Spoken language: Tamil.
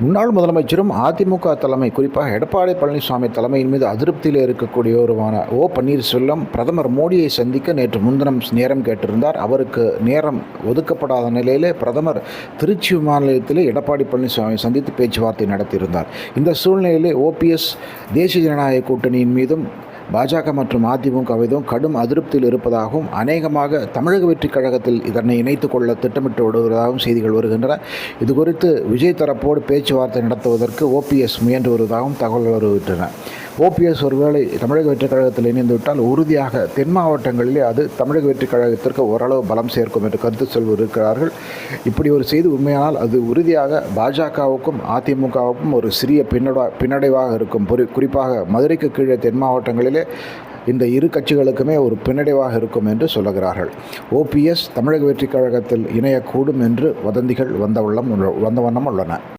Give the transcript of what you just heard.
முன்னாள் முதலமைச்சரும் அதிமுக தலைமை குறிப்பாக எடப்பாடி பழனிசாமி தலைமையின் மீது அதிருப்தியில் இருக்கக்கூடியவருமான ஓ. பன்னீர்செல்வம் பிரதமர் மோடியை சந்திக்க நேற்று முன்தினம் நேரம் கேட்டிருந்தார். அவருக்கு நேரம் ஒதுக்கப்படாத நிலையிலே பிரதமர் திருச்சி விமான நிலையத்தில் எடப்பாடி பழனிசாமி சந்தித்து பேச்சுவார்த்தை நடத்தியிருந்தார். இந்த சூழ்நிலையிலே ஓபிஎஸ் தேசிய ஜனநாயக கூட்டணியின் மீதும் பாஜக மற்றும் அதிமுக மீதும் கடும் அதிருப்தியில் இருப்பதாகவும் அநேகமாக தமிழக வெற்றிக் கழகத்தில் இதனை இணைத்துக் கொள்ள திட்டமிட்டு வருவதாகவும் செய்திகள் வருகின்றன. இதுகுறித்து விஜய் தரப்போடு பேச்சுவார்த்தை நடத்துவதற்கு ஓபிஎஸ் முயன்று வருவதாகவும் தகவல் வருகின்றன. ஓபிஎஸ் ஒருவேளை தமிழக வெற்றிக் கழகத்தில் இணைந்துவிட்டால் உறுதியாக தென் மாவட்டங்களிலே அது தமிழக வெற்றிக் கழகத்திற்கு ஓரளவு பலம் சேர்க்கும் என்று கருத்து சொல்வருக்கிறார்கள் இப்படி ஒரு செய்தி உண்மையானால் அது உறுதியாக பாஜகவுக்கும் அதிமுகவுக்கும் ஒரு சிறிய பின்னடா பின்னடைவாக இருக்கும். குறிப்பாக மதுரைக்கு கீழே தென் மாவட்டங்களிலே இந்த இரு கட்சிகளுக்குமே ஒரு பின்னடைவாக இருக்கும் என்று சொல்லுகிறார்கள். ஓபிஎஸ் தமிழக வெற்றிக் கழகத்தில் இணையக்கூடும் என்று வதந்திகள் வந்த உள்ளம் உள்ள- வந்த வண்ணம் உள்ளன.